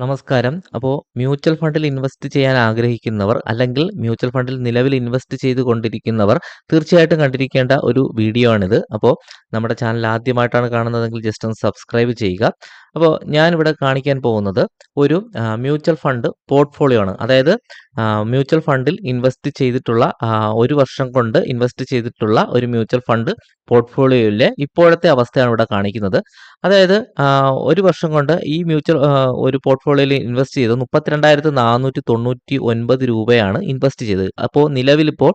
നമസ്കാരം. അപ്പോൾ മ്യൂച്വൽ ഫണ്ടിൽ ഇൻവെസ്റ്റ് ചെയ്യാൻ ആഗ്രഹിക്കുന്നവർ അല്ലെങ്കിൽ മ്യൂച്വൽ ഫണ്ടിൽ നിലവിൽ ഇൻവെസ്റ്റ് ചെയ്തുകൊണ്ടിരിക്കുന്നവർ തീർച്ചയായിട്ടും കണ്ടിരിക്കേണ്ട ഒരു വീഡിയോ ആണിത്. അപ്പോൾ നമ്മുടെ ചാനൽ ആദ്യമായിട്ടാണ് കാണുന്നതെങ്കിൽ ജസ്റ്റ് ഒന്ന് സബ്സ്ക്രൈബ് ചെയ്യുക. അപ്പോൾ ഞാനിവിടെ കാണിക്കാൻ പോകുന്നത് ഒരു മ്യൂച്വൽ ഫണ്ട് പോർട്ട്ഫോളിയോ ആണ്. അതായത് മ്യൂച്വൽ ഫണ്ടിൽ ഇൻവെസ്റ്റ് ചെയ്തിട്ടുള്ള ഒരു വർഷം കൊണ്ട് ഇൻവെസ്റ്റ് ചെയ്തിട്ടുള്ള ഒരു മ്യൂച്വൽ ഫണ്ട് പോർട്ട്ഫോളിയോയിലെ ഇപ്പോഴത്തെ അവസ്ഥയാണ് ഇവിടെ കാണിക്കുന്നത്. അതായത് ഒരു വർഷം കൊണ്ട് ഈ മ്യൂച്വൽ ഒരു പോർട്ട്ഫോളിയോയിൽ ഇൻവെസ്റ്റ് ചെയ്തത് 32,499 രൂപയാണ് ഇൻവെസ്റ്റ് ചെയ്തത്. അപ്പോൾ നിലവിലിപ്പോൾ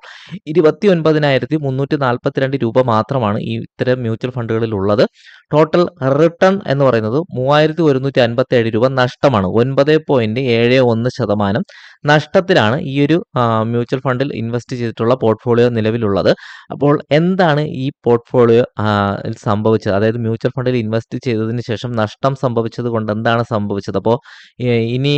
29,342 രൂപ മാത്രമാണ് ഈ ഇത്തരം മ്യൂച്വൽ ഫണ്ടുകളിൽ ഉള്ളത്. ടോട്ടൽ റിട്ടേൺ എന്ന് പറയുന്നത് 3,157 രൂപ നഷ്ടമാണ്. 9.71% നഷ്ടത്തിലാണ് ഈ ഒരു മ്യൂച്വൽ ഫണ്ടിൽ ഇൻവെസ്റ്റ് ചെയ്തിട്ടുള്ള പോർട്ട്ഫോളിയോ നിലവിലുള്ളത്. അപ്പോൾ എന്താണ് ഈ പോർട്ട്ഫോളിയോ സംഭവിച്ചത്? അതായത് മ്യൂച്വൽ ഫണ്ടിൽ ഇൻവെസ്റ്റ് ചെയ്തതിന് ശേഷം നഷ്ടം സംഭവിച്ചത് കൊണ്ട് എന്താണ് സംഭവിച്ചത്? അപ്പോൾ ഇനി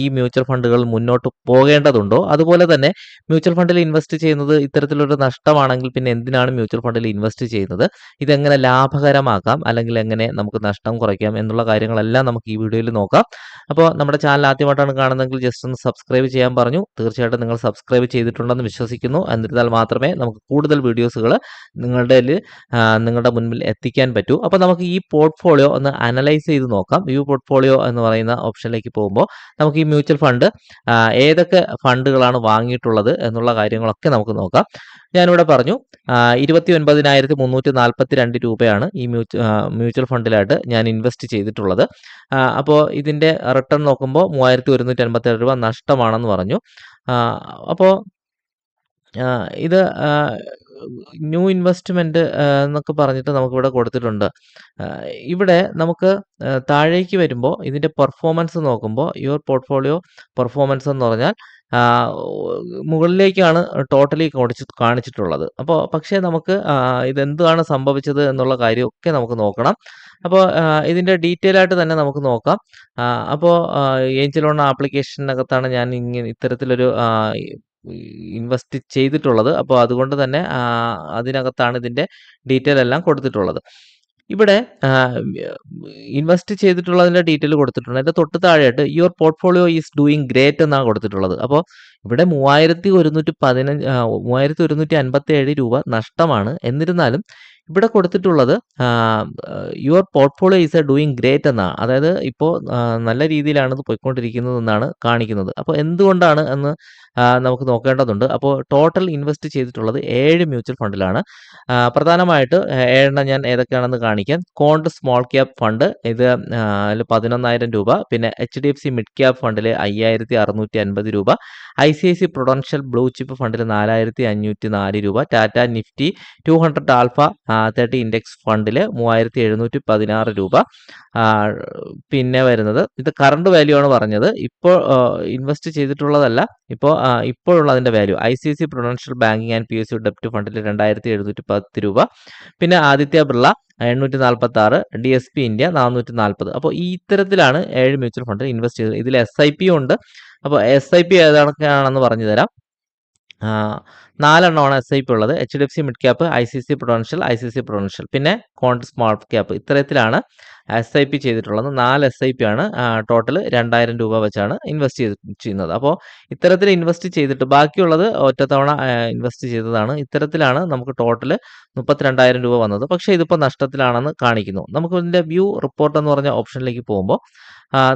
ഈ മ്യൂച്വൽ ഫണ്ടുകൾ മുന്നോട്ട് പോകേണ്ടതുണ്ടോ? അതുപോലെ തന്നെ മ്യൂച്വൽ ഫണ്ടിൽ ഇൻവെസ്റ്റ് ചെയ്യുന്നത് ഇത്തരത്തിലൊരു നഷ്ടമാണെങ്കിൽ പിന്നെ എന്തിനാണ് മ്യൂച്വൽ ഫണ്ടിൽ ഇൻവെസ്റ്റ് ചെയ്യുന്നത്? ഇതെങ്ങനെ ലാഭകരമാക്കാം? അല്ലെങ്കിൽ എങ്ങനെ നമുക്ക് നഷ്ടം കുറയ്ക്കാം? എന്നുള്ള കാര്യങ്ങളെല്ലാം നമുക്ക് ഈ വീഡിയോയിൽ നോക്കാം. അപ്പോൾ നമ്മുടെ ചാനൽ ആദ്യമായിട്ടാണ് കാണുന്നതെങ്കിൽ ജസ്റ്റ് ഒന്ന് സബ്സ്ക്രൈബ് ചെയ്യാൻ പറഞ്ഞു. തീർച്ചയായിട്ടും നിങ്ങൾ സബ്സ്ക്രൈബ് ചെയ്തിട്ടുണ്ടെന്ന് വിശ്വസിക്കുന്നു. എന്നിരുന്നാൽ മാത്രമേ നമുക്ക് കൂടുതൽ വീഡിയോസുകൾ നിങ്ങളുടെ നിങ്ങളുടെ മുൻപിൽ എത്തിക്കാൻ പറ്റൂ. അപ്പോൾ നമുക്ക് ഈ പോർട്ട്ഫോളിയോ ഒന്ന് അനലൈസ് ചെയ്ത് നോക്കാം. വ്യൂ പോർട്ട്ഫോളിയോ എന്ന് പറയുന്ന ഓപ്ഷനിലേക്ക് പോകുമ്പോൾ നമുക്ക് ഈ മ്യൂച്വൽ ഫണ്ട് ഏതൊക്കെ ഫണ്ടുകളാണ് വാങ്ങിയിട്ടുള്ളത് എന്നുള്ള കാര്യങ്ങളൊക്കെ നമുക്ക് നോക്കാം. ഞാനിവിടെ പറഞ്ഞു ഇരുപത്തി ഒൻപതിനായിരത്തി മുന്നൂറ്റി നാൽപ്പത്തി രണ്ട് രൂപയാണ് ഈ മ്യൂച്വൽ മ്യൂച്വൽ ഫണ്ടിലായിട്ട് ഞാൻ ഇൻവെസ്റ്റ് ചെയ്തിട്ടുള്ളത്. അപ്പോൾ ഇതിന്റെ റിട്ടേൺ നോക്കുമ്പോൾ 3,157 രൂപ നഷ്ടമാണെന്ന് പറഞ്ഞു. ആഹ്, അപ്പോൾ ഇത് ന്യൂ ഇൻവെസ്റ്റ്മെന്റ് എന്നൊക്കെ പറഞ്ഞിട്ട് നമുക്കിവിടെ കൊടുത്തിട്ടുണ്ട്. ഇവിടെ നമുക്ക് താഴേക്ക് വരുമ്പോൾ ഇതിന്റെ പെർഫോമൻസ് നോക്കുമ്പോൾ യുവർ പോർട്ട്ഫോളിയോ പെർഫോമൻസ് എന്ന് പറഞ്ഞാൽ മുകളിലേക്കാണ് ടോട്ടലി കാണിച്ചിട്ടുള്ളത്. അപ്പോൾ പക്ഷേ നമുക്ക് ഇതെന്താണ് സംഭവിച്ചത് എന്നുള്ള കാര്യമൊക്കെ നമുക്ക് നോക്കണം. അപ്പോൾ ഇതിന്റെ ഡീറ്റെയിൽ ആയിട്ട് തന്നെ നമുക്ക് നോക്കാം. അപ്പോൾ ഏഞ്ചൽ ലോൺ ആപ്ലിക്കേഷനകത്താണ് ഞാൻ ഇങ്ങനെ ഇത്തരത്തിലൊരു ഇൻവെസ്റ്റ് ചെയ്തിട്ടുള്ളത്. അപ്പോൾ അതുകൊണ്ട് തന്നെ അതിനകത്താണ് ഇതിന്റെ ഡീറ്റെയിൽ എല്ലാം കൊടുത്തിട്ടുള്ളത്. ഇവിടെ ഇൻവെസ്റ്റ് ചെയ്തിട്ടുള്ളതിന്റെ ഡീറ്റെയിൽ കൊടുത്തിട്ടുണ്ട്. അതിന്റെ തൊട്ട് താഴെയായിട്ട് your portfolio is doing great എന്നാണ് കൊടുത്തിട്ടുള്ളത്. അപ്പോൾ ഇവിടെ മൂവായിരത്തി ഒരുന്നൂറ്റി പതിനഞ്ച് മൂവായിരത്തി ഒരുന്നൂറ്റി അൻപത്തി ഏഴ് രൂപ നഷ്ടമാണ്. എന്നിരുന്നാലും ഇവിടെ കൊടുത്തിട്ടുള്ളത് your portfolio is a doing great എന്നാണ്. അതായത് ഇപ്പോൾ നല്ല രീതിയിലാണ് ഇത് പോയിക്കൊണ്ടിരിക്കുന്നത് എന്നാണ് കാണിക്കുന്നത്. അപ്പോൾ എന്തുകൊണ്ടാണ് എന്ന് നമുക്ക് നോക്കേണ്ടതുണ്ട്. അപ്പോൾ ടോട്ടൽ ഇൻവെസ്റ്റ് ചെയ്തിട്ടുള്ളത് ഏഴ് മ്യൂച്വൽ ഫണ്ടിലാണ്. പ്രധാനമായിട്ട് ഏഴെണ്ണം ഞാൻ ഏതൊക്കെയാണെന്ന് കാണിക്കാം. കോണ്ട് സ്മോൾ ക്യാപ് ഫണ്ട് ഇത് പതിനൊന്നായിരം രൂപ പിന്നെ H D F C mid cap ഫണ്ടിൽ 5,650 രൂപ. I C I C prudential blue chip ഫണ്ടിൽ 4,504 രൂപ. Tata nifty 200 alpha thirty 30 index ഫണ്ടിൽ 3,716 രൂപ. പിന്നെ വരുന്നത് ഇത് കറണ്ട് വാല്യൂ ആണ് പറഞ്ഞത്. ഇപ്പോൾ ഇൻവെസ്റ്റ് ചെയ്തിട്ടുള്ളതല്ല. ഇപ്പോൾ ഇപ്പോഴുള്ള അതിന്റെ value I C C prudential banking and P S U ഡെപ്റ്റ് ഫണ്ടിൽ 2,710 രൂപ. പിന്നെ ആദിത്യ ബിർള എണ്ണൂറ്റി നാൽപ്പത്തി ആറ് ഡി എസ് പി ഇന്ത്യ 440 അപ്പോൾ ഈ ഇത്തരത്തിലാണ് ഏഴ് മ്യൂച്വൽ ഫണ്ടിൽ ഇൻവെസ്റ്റ് ചെയ്തത്. ഇതിൽ എസ് ഐ പി ഉണ്ട്. അപ്പോൾ പി ഏതൊക്കെയാണെന്ന് പറഞ്ഞു തരാം. ആഹ്, 4 എണ്ണമാണ് എസ്ഐപി ഉള്ളത്. H D F C mid cap I C C prudential, I C C prudential പിന്നെ കോണ്ട് സ്മോൾ ക്യാപ്പ് ഇത്തരത്തിലാണ് എസ് ഐ പി ചെയ്തിട്ടുള്ളത്. നാല് എസ് ഐ പി ആണ്. ടോട്ടൽ 2,000 രൂപ വെച്ചാണ് ഇൻവെസ്റ്റ് ചെയ്ത് ചെയ്യുന്നത്. അപ്പോൾ ഇത്തരത്തിൽ ഇൻവെസ്റ്റ് ചെയ്തിട്ട് ബാക്കിയുള്ളത് ഒറ്റത്തവണ ഇൻവെസ്റ്റ് ചെയ്തതാണ്. ഇത്തരത്തിലാണ് നമുക്ക് ടോട്ടൽ 32,000 രൂപ വന്നത്. പക്ഷേ ഇതിപ്പോൾ നഷ്ടത്തിലാണെന്ന് കാണിക്കുന്നു. നമുക്ക് ഇതിന്റെ വ്യൂ റിപ്പോർട്ട് എന്ന് പറഞ്ഞ ഓപ്ഷനിലേക്ക് പോകുമ്പോൾ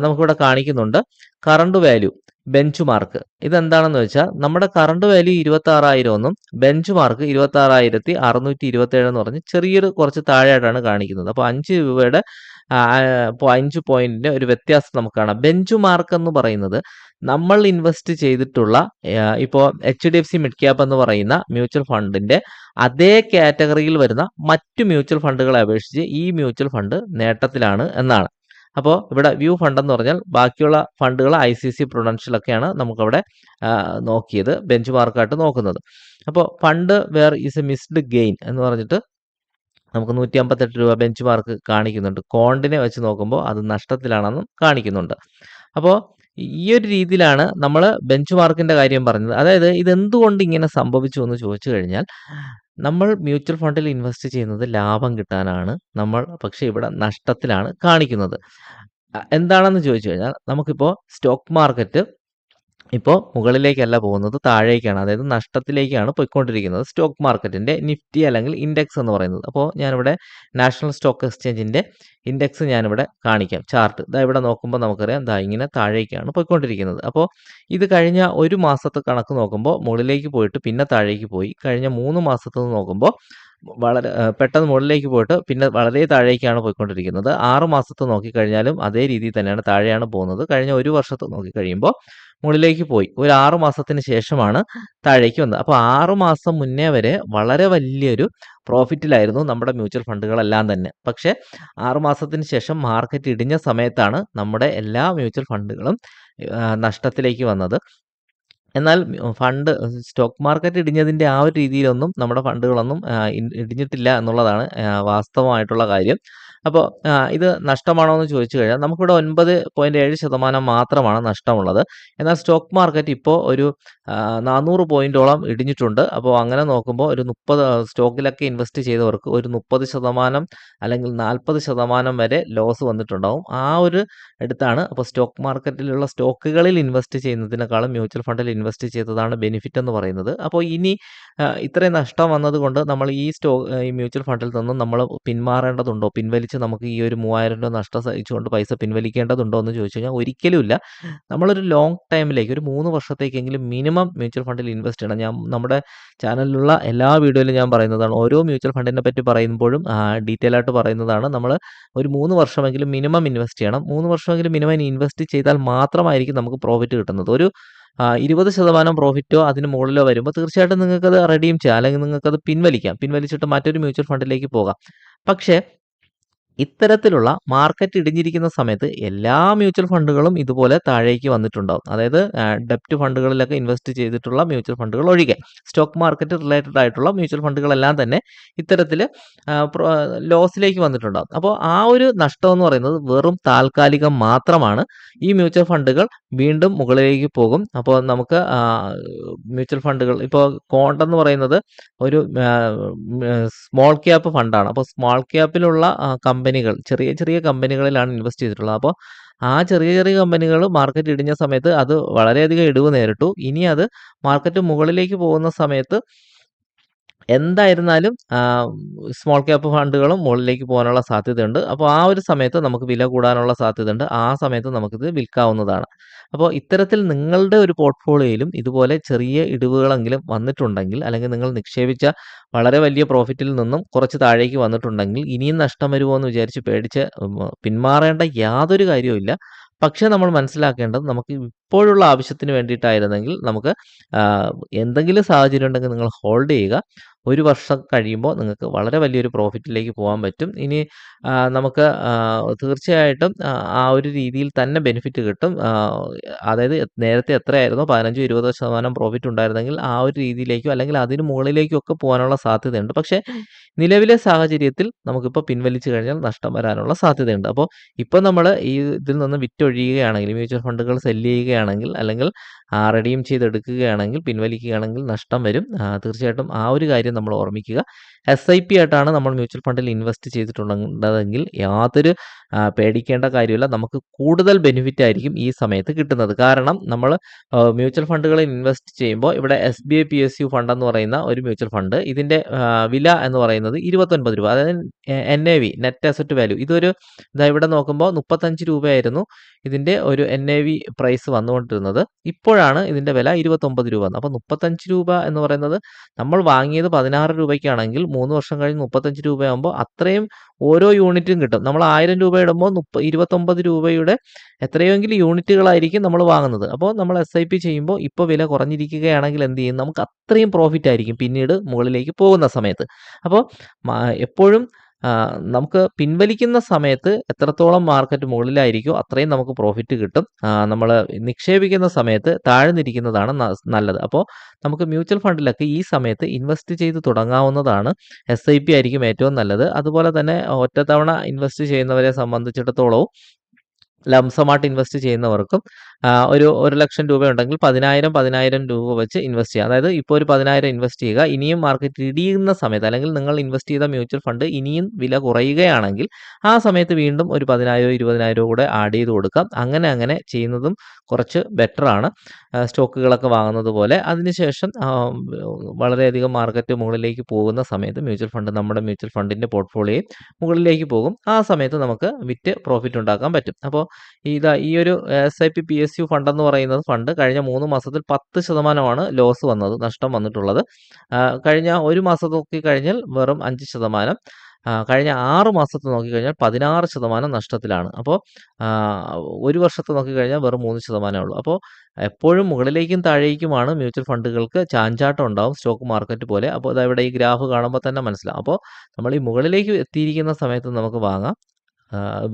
നമുക്കിവിടെ കാണിക്കുന്നുണ്ട് കറണ്ട് വാല്യൂ ബെഞ്ച് മാർക്ക് ഇതെന്താണെന്ന് വെച്ചാൽ നമ്മുടെ കറണ്ട് വാല്യൂ 26,000 ഒന്നും ബെഞ്ച് മാർക്ക് 26,627 എന്ന് പറഞ്ഞ് ചെറിയൊരു കുറച്ച് താഴെയായിട്ടാണ് കാണിക്കുന്നത്. അപ്പോൾ അഞ്ച് രൂപയുടെ അഞ്ച് ഇപ്പോൾ 5 പോയിന്റിന്റെ ഒരു വ്യത്യാസം നമുക്ക് കാണാം. ബെഞ്ച് മാർക്ക് എന്ന് പറയുന്നത് നമ്മൾ ഇൻവെസ്റ്റ് ചെയ്തിട്ടുള്ള ഇപ്പോൾ H D F C mid cap എന്ന് പറയുന്ന മ്യൂച്വൽ ഫണ്ടിന്റെ അതേ കാറ്റഗറിയിൽ വരുന്ന മറ്റു മ്യൂച്വൽ ഫണ്ടുകളെ അപേക്ഷിച്ച് ഈ മ്യൂച്വൽ ഫണ്ട് നേട്ടത്തിലാണ് എന്നാണ്. അപ്പോൾ ഇവിടെ വ്യൂ ഫണ്ട് എന്ന് പറഞ്ഞാൽ ബാക്കിയുള്ള ഫണ്ടുകൾ ഐ സി സി പ്രൊഡൻഷ്യലൊക്കെയാണ് നമുക്കവിടെ നോക്കിയത് ബെഞ്ച് മാർക്കായിട്ട് നോക്കുന്നത്. അപ്പോൾ fund where is a missed gain എന്ന് പറഞ്ഞിട്ട് നമുക്ക് 158 രൂപ ബെഞ്ച് മാർക്ക് കാണിക്കുന്നുണ്ട്. കോണ്ടിനെ വെച്ച് നോക്കുമ്പോൾ അത് നഷ്ടത്തിലാണെന്നും കാണിക്കുന്നുണ്ട്. അപ്പോൾ ഈ ഒരു രീതിയിലാണ് നമ്മൾ ബെഞ്ച് മാർക്കിന്റെ കാര്യം പറഞ്ഞത്. അതായത് ഇതെന്തുകൊണ്ട് ഇങ്ങനെ സംഭവിച്ചു എന്ന് ചോദിച്ചു കഴിഞ്ഞാൽ നമ്മൾ മ്യൂച്വൽ ഫണ്ടിൽ ഇൻവെസ്റ്റ് ചെയ്യുന്നത് ലാഭം കിട്ടാനാണ്. നമ്മൾ പക്ഷേ ഇവിടെ നഷ്ടത്തിലാണ് കാണിക്കുന്നത്. എന്താണെന്ന് ചോദിച്ചു കഴിഞ്ഞാൽ നമുക്കിപ്പോൾ സ്റ്റോക്ക് മാർക്കറ്റ് ഇപ്പോൾ മുകളിലേക്കല്ല പോകുന്നത് താഴേക്കാണ്. അതായത് നഷ്ടത്തിലേക്കാണ് പോയിക്കൊണ്ടിരിക്കുന്നത് സ്റ്റോക്ക് മാർക്കറ്റിന്റെ നിഫ്റ്റി അല്ലെങ്കിൽ ഇൻഡെക്സ് എന്ന് പറയുന്നത്. അപ്പോൾ ഞാനിവിടെ നാഷണൽ സ്റ്റോക്ക് എക്സ്ചേഞ്ചിന്റെ ഇൻഡെക്സ് ഞാനിവിടെ കാണിക്കാം ചാർട്ട്. ഇതാ ഇവിടെ നോക്കുമ്പോൾ നമുക്കറിയാം ദാ ഇങ്ങനെ താഴേക്കാണ് പോയിക്കൊണ്ടിരിക്കുന്നത്. അപ്പോൾ ഇത് കഴിഞ്ഞ ഒരു മാസത്തെ കണക്ക് നോക്കുമ്പോൾ മുകളിലേക്ക് പോയിട്ട് പിന്നെ താഴേക്ക് പോയി. കഴിഞ്ഞ മൂന്ന് മാസത്തു നോക്കുമ്പോൾ വളരെ പെട്ടെന്ന് മുകളിലേക്ക് പോയിട്ട് പിന്നെ വളരെ താഴേക്കാണ് പോയിക്കൊണ്ടിരിക്കുന്നത്. ആറ് മാസത്തെ നോക്കിക്കഴിഞ്ഞാലും അതേ രീതിയിൽ തന്നെയാണ് താഴെയാണ് പോകുന്നത്. കഴിഞ്ഞ ഒരു വർഷത്തെ നോക്കിക്കഴിയുമ്പോൾ മുകളിലേക്ക് പോയി. ഒരു ആറ് മാസത്തിന് ശേഷമാണ് താഴേക്ക് വന്നത്. അപ്പോൾ ആറ് മാസം മുന്നേ വരെ വളരെ വലിയൊരു പ്രോഫിറ്റിലായിരുന്നു നമ്മുടെ മ്യൂച്വൽ ഫണ്ടുകളെല്ലാം തന്നെ. പക്ഷേ ആറ് മാസത്തിന് ശേഷം മാർക്കറ്റ് ഇടിഞ്ഞ സമയത്താണ് നമ്മുടെ എല്ലാ മ്യൂച്വൽ ഫണ്ടുകളും നഷ്ടത്തിലേക്ക് വന്നത്. എന്നാൽ ഫണ്ട് സ്റ്റോക്ക് മാർക്കറ്റ് ഇടിഞ്ഞതിന്റെ ആ ഒരു രീതിയിലൊന്നും നമ്മുടെ ഫണ്ടുകളൊന്നും ഇടിഞ്ഞിട്ടില്ല എന്നുള്ളതാണ് വാസ്തവമായിട്ടുള്ള കാര്യം. അപ്പോൾ ഇത് നഷ്ടമാണോ എന്ന് ചോദിച്ചു കഴിഞ്ഞാൽ നമുക്കിവിടെ ഒൻപത് പോയിന്റ് ഏഴ് ശതമാനം മാത്രമാണ് നഷ്ടമുള്ളത്. എന്നാൽ സ്റ്റോക്ക് മാർക്കറ്റ് ഇപ്പോൾ ഒരു നാനൂറ് പോയിന്റോളം ഇടിഞ്ഞിട്ടുണ്ട്. അപ്പോൾ അങ്ങനെ നോക്കുമ്പോൾ ഒരു മുപ്പത് സ്റ്റോക്കിലൊക്കെ ഇൻവെസ്റ്റ് ചെയ്തവർക്ക് ഒരു മുപ്പത് ശതമാനം അല്ലെങ്കിൽ നാൽപ്പത് ശതമാനം വരെ ലോസ് വന്നിട്ടുണ്ടാവും. ആ ഒരു അടുത്താണ്. അപ്പോൾ സ്റ്റോക്ക് മാർക്കറ്റിലുള്ള സ്റ്റോക്കുകളിൽ ഇൻവെസ്റ്റ് ചെയ്യുന്നതിനേക്കാളും മ്യൂച്വൽ ഫണ്ടിൽ ഇൻവെസ്റ്റ് ചെയ്തതാണ് ബെനിഫിറ്റ് എന്ന് പറയുന്നത്. അപ്പോൾ ഇനി ഇത്രയും നഷ്ടം വന്നതുകൊണ്ട് നമ്മൾ ഈ സ്റ്റോ ഈ മ്യൂച്വൽ ഫണ്ടിൽ നിന്നും നമ്മൾ പിന്മാറേണ്ടതുണ്ടോ? പിൻവലിച്ച് നമുക്ക് ഈ ഒരു മൂവായിരം രൂപ നഷ്ടം സഹിച്ചുകൊണ്ട് പൈസ പിൻവലിക്കേണ്ടതുണ്ടോ എന്ന് ചോദിച്ചു കഴിഞ്ഞാൽ ഒരിക്കലുമില്ല നമ്മളൊരു ലോങ് ടൈമിലേക്ക് ഒരു മൂന്ന് വർഷത്തേക്കെങ്കിലും മിനിമം മ്യൂച്വൽ ഫണ്ടിൽ ഇൻവെസ്റ്റ് ചെയ്യണം. ഞാൻ നമ്മുടെ ചാനലിലുള്ള എല്ലാ വീഡിയോയിലും ഞാൻ പറയുന്നതാണ്. ഓരോ മ്യൂച്വൽ ഫണ്ടിനെ പറ്റി പറയുമ്പോഴും ഡീറ്റെയിൽ ആയിട്ട് പറയുന്നതാണ്. നമ്മൾ ഒരു മൂന്ന് വർഷമെങ്കിലും മിനിമം ഇൻവെസ്റ്റ് ചെയ്യണം. മൂന്ന് വർഷമെങ്കിലും മിനിമം ഇൻവെസ്റ്റ് ചെയ്താൽ മാത്രമായിരിക്കും നമുക്ക് പ്രോഫിറ്റ് കിട്ടുന്നത്. ഒരു ഇരുപത് ശതമാനം പ്രോഫിറ്റോ അതിന് മുകളിലോ വരുമ്പോൾ തീർച്ചയായിട്ടും നിങ്ങൾക്കത് റെഡീം ചെയ്യാം. അല്ലെങ്കിൽ നിങ്ങൾക്കത് പിൻവലിക്കാം. പിൻവലിച്ചിട്ട് മറ്റൊരു മ്യൂച്വൽ ഫണ്ടിലേക്ക് പോകാം. പക്ഷേ ഇത്തരത്തിലുള്ള മാർക്കറ്റ് ഇടിഞ്ഞിരിക്കുന്ന സമയത്ത് എല്ലാ മ്യൂച്വൽ ഫണ്ടുകളും ഇതുപോലെ താഴേക്ക് വന്നിട്ടുണ്ടാവും. അതായത് ഡെപ്റ്റ് ഫണ്ടുകളിലൊക്കെ ഇൻവെസ്റ്റ് ചെയ്തിട്ടുള്ള മ്യൂച്വൽ ഫണ്ടുകൾ ഒഴികെ. സ്റ്റോക്ക് മാർക്കറ്റ് റിലേറ്റഡ് ആയിട്ടുള്ള മ്യൂച്വൽ ഫണ്ടുകളെല്ലാം തന്നെ ഇത്തരത്തിൽ ലോസിലേക്ക് വന്നിട്ടുണ്ടാവും. അപ്പോൾ ആ ഒരു നഷ്ടം എന്ന് പറയുന്നത് വെറും താൽക്കാലികം മാത്രമാണ്. ഈ മ്യൂച്വൽ ഫണ്ടുകൾ വീണ്ടും മുകളിലേക്ക് പോകും. അപ്പോൾ നമുക്ക് മ്യൂച്വൽ ഫണ്ടുകൾ ഇപ്പോൾ കോണ്ടെന്ന് പറയുന്നത് ഒരു സ്മോൾ ക്യാപ്പ് ഫണ്ടാണ് അപ്പോൾ സ്മോൾ ക്യാപ്പിലുള്ള കമ്പനികൾ ചെറിയ ചെറിയ കമ്പനികളിലാണ് ഇൻവെസ്റ്റ് ചെയ്തിട്ടുള്ളത്. അപ്പോൾ ആ ചെറിയ ചെറിയ കമ്പനികൾ മാർക്കറ്റ് ഇടിഞ്ഞ സമയത്ത് അത് വളരെയധികം ഇടിവ് നേരിട്ടു. ഇനി അത് മാർക്കറ്റ് മുകളിലേക്ക് പോകുന്ന സമയത്ത് എന്തായിരുന്നാലും സ്മോൾ ക്യാപ്പ് ഫണ്ടുകളും മുകളിലേക്ക് പോകാനുള്ള സാധ്യതയുണ്ട്. അപ്പോൾ ആ ഒരു സമയത്ത് നമുക്ക് വില കൂടാനുള്ള സാധ്യതയുണ്ട്. ആ സമയത്ത് നമുക്കിത് വിൽക്കാവുന്നതാണ്. അപ്പോൾ ഇത്തരത്തിൽ നിങ്ങളുടെ ഒരു പോർട്ട്ഫോളിയോയിലും ഇതുപോലെ ചെറിയ ഇടിവുകളെങ്കിലും വന്നിട്ടുണ്ടെങ്കിൽ അല്ലെങ്കിൽ നിങ്ങൾ നിക്ഷേപിച്ച വളരെ വലിയ പ്രോഫിറ്റിൽ നിന്നും കുറച്ച് താഴേക്ക് വന്നിട്ടുണ്ടെങ്കിൽ ഇനിയും നഷ്ടം വരുമോ എന്ന് വിചാരിച്ച് പേടിച്ച് പിന്മാറേണ്ട യാതൊരു കാര്യവുമില്ല പക്ഷേ നമ്മൾ മനസ്സിലാക്കേണ്ടത് നമുക്ക് ഇപ്പോഴുള്ള ആവശ്യത്തിന് വേണ്ടിയിട്ടായിരുന്നെങ്കിൽ നമുക്ക് എന്തെങ്കിലും സാഹചര്യം ഉണ്ടെങ്കിൽ നിങ്ങൾ ഹോൾഡ് ചെയ്യുക. ഒരു വർഷം കഴിയുമ്പോൾ നിങ്ങൾക്ക് വളരെ വലിയൊരു പ്രോഫിറ്റിലേക്ക് പോകാൻ പറ്റും. ഇനി നമുക്ക് തീർച്ചയായിട്ടും ആ, ഒരു രീതിയിൽ തന്നെ ബെനിഫിറ്റ് കിട്ടും. അതായത് നേരത്തെ എത്രയായിരുന്നോ? പതിനഞ്ചോ ഇരുപതോ ശതമാനം പ്രോഫിറ്റ് ഉണ്ടായിരുന്നെങ്കിൽ ആ ഒരു രീതിയിലേക്കോ അല്ലെങ്കിൽ അതിന് മുകളിലേക്കോ ഒക്കെ പോകാനുള്ള സാധ്യതയുണ്ട്. പക്ഷേ നിലവിലെ സാഹചര്യത്തിൽ നമുക്കിപ്പോൾ പിൻവലിച്ചു കഴിഞ്ഞാൽ നഷ്ടം വരാനുള്ള സാധ്യതയുണ്ട്. അപ്പോൾ ഇപ്പോൾ നമ്മൾ ഈ ഇതിൽ നിന്ന് വിറ്റൊഴിയുകയാണെങ്കിൽ മ്യൂച്വൽ ഫണ്ടുകൾ സെല്ല് ചെയ്യുകയാണെങ്കിൽ അല്ലെങ്കിൽ റെഡീം ചെയ്തെടുക്കുകയാണെങ്കിൽ പിൻവലിക്കുകയാണെങ്കിൽ നഷ്ടം വരും. തീർച്ചയായിട്ടും ആ ഒരു കാര്യം നമ്മൾ ഓർമ്മിക്കുക. എസ് ഐ പി ആയിട്ടാണ് നമ്മൾ മ്യൂച്വൽ ഫണ്ടിൽ ഇൻവെസ്റ്റ് ചെയ്തിട്ടുണ്ടെങ്കിൽ യാതൊരു പേടിക്കേണ്ട കാര്യമില്ല. നമുക്ക് കൂടുതൽ ബെനിഫിറ്റ് ആയിരിക്കും ഈ സമയത്ത് കിട്ടുന്നത്. കാരണം നമ്മൾ മ്യൂച്വൽ ഫണ്ടുകളിൽ ഇൻവെസ്റ്റ് ചെയ്യുമ്പോൾ ഇവിടെ S B I P S U fund എന്ന് പറയുന്ന ഒരു മ്യൂച്വൽ ഫണ്ട് ഇതിന്റെ വില എന്ന് പറയുന്നത് ഇരുപത്തൊൻപത് രൂപ അതായത് N A V net asset value ഇതൊരു ഇതാ ഇവിടെ നോക്കുമ്പോൾ മുപ്പത്തഞ്ച് രൂപയായിരുന്നു ഇതിന്റെ ഒരു എൻ എ വി പ്രൈസ് വന്നുകൊണ്ടിരുന്നത്. ഇപ്പോഴാണ് ഇതിന്റെ വില ഇരുപത്തൊമ്പത് രൂപ അപ്പോൾ മുപ്പത്തഞ്ച് രൂപ എന്ന് പറയുന്നത് നമ്മൾ വാങ്ങിയത് പതിനാറ് രൂപയ്ക്കാണെങ്കിൽ മൂന്ന് വർഷം കഴിഞ്ഞ് മുപ്പത്തഞ്ച് രൂപയാകുമ്പോൾ അത്രയും ഓരോ യൂണിറ്റും കിട്ടും. നമ്മൾ ആയിരം രൂപ ഇടുമ്പോൾ മുപ്പ ഇരുപത്തൊമ്പത് രൂപയുടെ എത്രയെങ്കിലും യൂണിറ്റുകളായിരിക്കും നമ്മൾ വാങ്ങുന്നത്. അപ്പോൾ നമ്മൾ എസ് ഐ പി ചെയ്യുമ്പോൾ ഇപ്പോൾ വില കുറഞ്ഞിരിക്കുകയാണെങ്കിൽ എന്ത് ചെയ്യും? നമുക്ക് അത്രയും പ്രോഫിറ്റ് ആയിരിക്കും പിന്നീട് മുകളിലേക്ക് പോകുന്ന സമയത്ത്. അപ്പോൾ എപ്പോഴും നമുക്ക് പിൻവലിക്കുന്ന സമയത്ത് എത്രത്തോളം മാർക്കറ്റ് മുകളിലായിരിക്കും അത്രയും നമുക്ക് പ്രോഫിറ്റ് കിട്ടും. നമ്മൾ നിക്ഷേപിക്കുന്ന സമയത്ത് താഴ്ന്നിരിക്കുന്നതാണ് നല്ലത്. അപ്പോൾ നമുക്ക് മ്യൂച്വൽ ഫണ്ടിലൊക്കെ ഈ സമയത്ത് ഇൻവെസ്റ്റ് ചെയ്ത് തുടങ്ങാവുന്നതാണ് എസ് ഐ പി ആയിരിക്കും ഏറ്റവും നല്ലത്. അതുപോലെ തന്നെ ഒറ്റത്തവണ ഇൻവെസ്റ്റ് ചെയ്യുന്നവരെ സംബന്ധിച്ചിടത്തോളവും ലംസമായിട്ട് ഇൻവെസ്റ്റ് ചെയ്യുന്നവർക്കും ഒരു ഒരു ലക്ഷം രൂപ ഉണ്ടെങ്കിൽ പതിനായിരം പതിനായിരം രൂപ വെച്ച് ഇൻവെസ്റ്റ് ചെയ്യുക. അതായത് ഇപ്പോൾ ഒരു പതിനായിരം ഇൻവെസ്റ്റ് ചെയ്യുക. ഇനിയും മാർക്കറ്റ് ഇടിയുന്ന സമയത്ത് അല്ലെങ്കിൽ നിങ്ങൾ ഇൻവെസ്റ്റ് ചെയ്ത മ്യൂച്വൽ ഫണ്ട് ഇനിയും വില കുറയുകയാണെങ്കിൽ ആ സമയത്ത് വീണ്ടും ഒരു പതിനായിരോ രൂപ കൂടെ ആഡ് ചെയ്ത് കൊടുക്കാം. അങ്ങനെ അങ്ങനെ ചെയ്യുന്നതും കുറച്ച് ബെറ്റർ ആണ്. സ്റ്റോക്കുകളൊക്കെ വാങ്ങുന്നത് പോലെ. അതിനുശേഷം വളരെയധികം മാർക്കറ്റ് മുകളിലേക്ക് പോകുന്ന സമയത്ത് മ്യൂച്വൽ ഫണ്ട് നമ്മുടെ മ്യൂച്വൽ ഫണ്ടിന്റെ പോർട്ട്ഫോളിയോ മുകളിലേക്ക് പോകും. ആ സമയത്ത് നമുക്ക് വിറ്റ് പ്രോഫിറ്റ് ഉണ്ടാക്കാൻ പറ്റും. അപ്പോൾ ഇതാ ഈ ഒരു S I P P S U fund എന്ന് പറയുന്നത് ഫണ്ട് കഴിഞ്ഞ മൂന്ന് മാസത്തിൽ പത്ത് ശതമാനമാണ് ലോസ് വന്നത് നഷ്ടം വന്നിട്ടുള്ളത്. കഴിഞ്ഞ ഒരു മാസം നോക്കി കഴിഞ്ഞാൽ വെറും അഞ്ച് ശതമാനം. കഴിഞ്ഞ ആറ് മാസത്തെ നോക്കിക്കഴിഞ്ഞാൽ പതിനാറ് ശതമാനം നഷ്ടത്തിലാണ്. അപ്പോൾ ഒരു വർഷത്തെ നോക്കിക്കഴിഞ്ഞാൽ വെറും മൂന്ന് ശതമാനമേ ഉള്ളൂ. അപ്പോൾ എപ്പോഴും മുകളിലേക്കും താഴേക്കുമാണ് മ്യൂച്വൽ ഫണ്ടുകൾക്ക് ചാഞ്ചാട്ടം ഉണ്ടാവും സ്റ്റോക്ക് മാർക്കറ്റ് പോലെ. അപ്പോൾ അതവിടെ ഈ ഗ്രാഫ് കാണുമ്പോൾ തന്നെ മനസ്സിലാവും. അപ്പോൾ നമ്മൾ ഈ മുകളിലേക്ക് എത്തിയിരിക്കുന്ന സമയത്ത് നമുക്ക് വാങ്ങാം.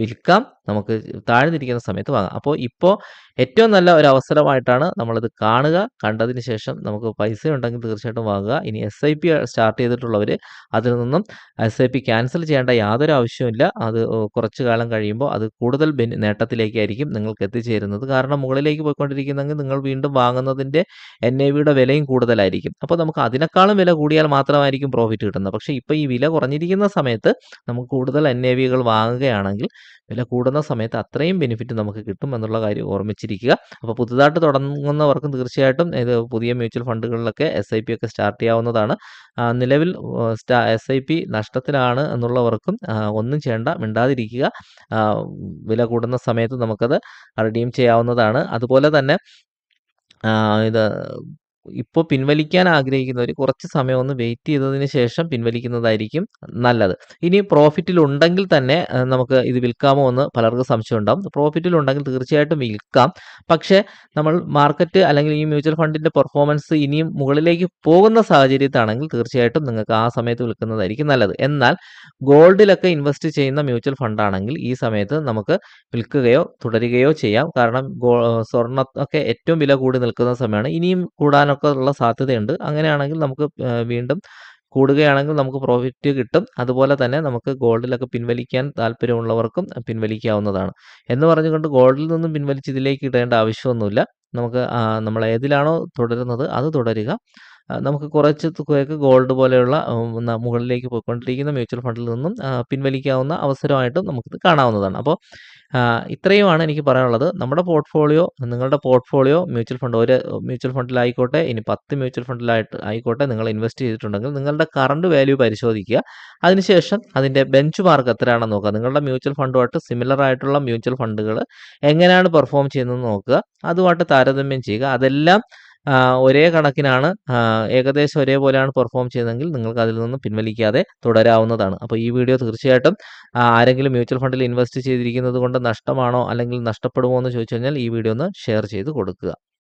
വിൽക്കാം. നമുക്ക് താഴ്ന്നിരിക്കുന്ന സമയത്ത് വാങ്ങാം. അപ്പോൾ ഇപ്പോൾ ഏറ്റവും നല്ല ഒരു അവസരമായിട്ടാണ് നമ്മളിത് കാണുക. കണ്ടതിന് ശേഷം നമുക്ക് പൈസ ഉണ്ടെങ്കിൽ തീർച്ചയായിട്ടും വാങ്ങുക. ഇനി എസ് ഐ പി സ്റ്റാർട്ട് ചെയ്തിട്ടുള്ളവർ അതിൽ നിന്നും എസ് ഐ പി ക്യാൻസൽ ചെയ്യേണ്ട യാതൊരു ആവശ്യവുമില്ല. അത് കുറച്ച് കാലം കഴിയുമ്പോൾ അത് കൂടുതൽ നേട്ടത്തിലേക്കായിരിക്കും നിങ്ങൾക്ക് എത്തിച്ചേരുന്നത്. കാരണം മുകളിലേക്ക് പോയിക്കൊണ്ടിരിക്കുന്നെങ്കിൽ നിങ്ങൾ വീണ്ടും വാങ്ങുന്നതിന്റെ എൻ എ വിയുടെ വിലയും കൂടുതലായിരിക്കും. അപ്പോൾ നമുക്ക് അതിനേക്കാളും വില കൂടിയാൽ മാത്രമായിരിക്കും പ്രോഫിറ്റ് കിട്ടുന്നത്. പക്ഷേ ഇപ്പോൾ ഈ വില കുറഞ്ഞിരിക്കുന്ന സമയത്ത് നമുക്ക് കൂടുതൽ എൻ എ വികൾ വാങ്ങുകയാണെങ്കിൽ വില കൂടുന്ന സമയത്ത് അത്രയും ബെനിഫിറ്റ് നമുക്ക് കിട്ടും എന്നുള്ള കാര്യം ഓർമ്മിച്ചിരിക്കുക. അപ്പോൾ പുതുതായിട്ട് തുടങ്ങുന്നവർക്കും തീർച്ചയായിട്ടും ഇത് പുതിയ മ്യൂച്വൽ ഫണ്ടുകളിലൊക്കെ എസ് ഐ പി ഒക്കെ സ്റ്റാർട്ട് ചെയ്യാവുന്നതാണ്. നിലവിൽ എസ് ഐ പി നഷ്ടത്തിലാണ് എന്നുള്ളവർക്കും ഒന്നും ചെയ്യേണ്ട മിണ്ടാതിരിക്കുക. വില കൂടുന്ന സമയത്ത് നമുക്കത് റിഡീം ചെയ്യാവുന്നതാണ്. അതുപോലെ തന്നെ ഇത് ഇപ്പോൾ പിൻവലിക്കാൻ ആഗ്രഹിക്കുന്നവർ കുറച്ച് സമയം ഒന്ന് വെയിറ്റ് ചെയ്തതിന് ശേഷം പിൻവലിക്കുന്നതായിരിക്കും നല്ലത്. ഇനി പ്രോഫിറ്റിൽ ഉണ്ടെങ്കിൽ തന്നെ നമുക്ക് ഇത് വിൽക്കാമോ എന്ന് പലർക്കും സംശയം ഉണ്ടാവും. പ്രോഫിറ്റിൽ ഉണ്ടെങ്കിൽ തീർച്ചയായിട്ടും വിൽക്കാം. പക്ഷേ നമ്മൾ മാർക്കറ്റ് അല്ലെങ്കിൽ ഈ മ്യൂച്വൽ ഫണ്ടിന്റെ പെർഫോമൻസ് ഇനിയും മുകളിലേക്ക് പോകുന്ന സാഹചര്യത്താണെങ്കിൽ തീർച്ചയായിട്ടും നിങ്ങൾക്ക് ആ സമയത്ത് വിൽക്കുന്നതായിരിക്കും നല്ലത്. എന്നാൽ ഗോൾഡിലൊക്കെ ഇൻവെസ്റ്റ് ചെയ്യുന്ന മ്യൂച്വൽ ഫണ്ടാണെങ്കിൽ ഈ സമയത്ത് നമുക്ക് വിൽക്കുകയോ തുടരുകയോ ചെയ്യാം. കാരണം സ്വർണ ഒക്കെ ഏറ്റവും വില കൂടി നിൽക്കുന്ന സമയമാണ്. ഇനിയും കൂടാനൊക്കെ ഉള്ള സാധ്യതയുണ്ട്. അങ്ങനെയാണെങ്കിൽ നമുക്ക് വീണ്ടും കൂടുകയാണെങ്കിൽ നമുക്ക് പ്രോഫിറ്റ് കിട്ടും. അതുപോലെ തന്നെ നമുക്ക് ഗോൾഡിലൊക്കെ പിൻവലിക്കാൻ താല്പര്യമുള്ളവർക്കും പിൻവലിക്കാവുന്നതാണ്. എന്ന് പറഞ്ഞുകൊണ്ട് ഗോൾഡിൽ നിന്നും പിൻവലിച്ച് ഇതിലേക്ക് ഇടേണ്ട ആവശ്യമൊന്നുമില്ല. നമുക്ക് നമ്മൾ ഏതിലാണോ തുടരുന്നത് അത് തുടരുക. നമുക്ക് കുറച്ച് തുകയൊക്കെ ഗോൾഡ് പോലെയുള്ള മുകളിലേക്ക് പോയിക്കൊണ്ടിരിക്കുന്ന മ്യൂച്വൽ ഫണ്ടിൽ നിന്നും പിൻവലിക്കാവുന്ന അവസരമായിട്ടും നമുക്കിത് കാണാവുന്നതാണ്. അപ്പോൾ ഇത്രയുമാണ് എനിക്ക് പറയാനുള്ളത്. നമ്മുടെ പോർട്ട്ഫോളിയോ നിങ്ങളുടെ പോർട്ട്ഫോളിയോ മ്യൂച്വൽ ഫണ്ട് ഒരു മ്യൂച്വൽ ഫണ്ടിലായിക്കോട്ടെ ഇനി പത്ത് മ്യൂച്വൽ ഫണ്ടിലായിട്ട് ആയിക്കോട്ടെ നിങ്ങൾ ഇൻവെസ്റ്റ് ചെയ്തിട്ടുണ്ടെങ്കിൽ നിങ്ങളുടെ കറണ്ട് വാല്യൂ പരിശോധിക്കുക. അതിനുശേഷം അതിന്റെ ബെഞ്ച് മാർക്ക് എത്രയാണെന്ന് നോക്കുക. നിങ്ങളുടെ മ്യൂച്വൽ ഫണ്ടുമായിട്ട് സിമിലർ ആയിട്ടുള്ള മ്യൂച്വൽ ഫണ്ടുകൾ എങ്ങനെയാണ് പെർഫോം ചെയ്യുന്നത് നോക്കുക. അതുമായിട്ട് താരതമ്യം ചെയ്യുക. അതെല്ലാം ഒരേ കണക്കിനാണ് ഏകദേശം ഒരേപോലെയാണ് പെർഫോം ചെയ്യുന്നതെങ്കിൽ നിങ്ങൾക്ക് അതിൽ നിന്ന് പിൻവലിക്കാതെ തുടരാവുന്നതാണ്. അപ്പോൾ ഈ വീഡിയോ തീർച്ചയായിട്ടും ആരെങ്കിലും മ്യൂച്വൽ ഫണ്ടിൽ ഇൻവെസ്റ്റ് ചെയ്തിരിക്കുന്നത് കൊണ്ട് നഷ്ടമാണോ അല്ലെങ്കിൽ നഷ്ടപ്പെടുമോ എന്ന് ചോദിച്ചു കഴിഞ്ഞാൽ ഈ വീഡിയോ ഒന്ന് ഷെയർ ചെയ്ത് കൊടുക്കുക.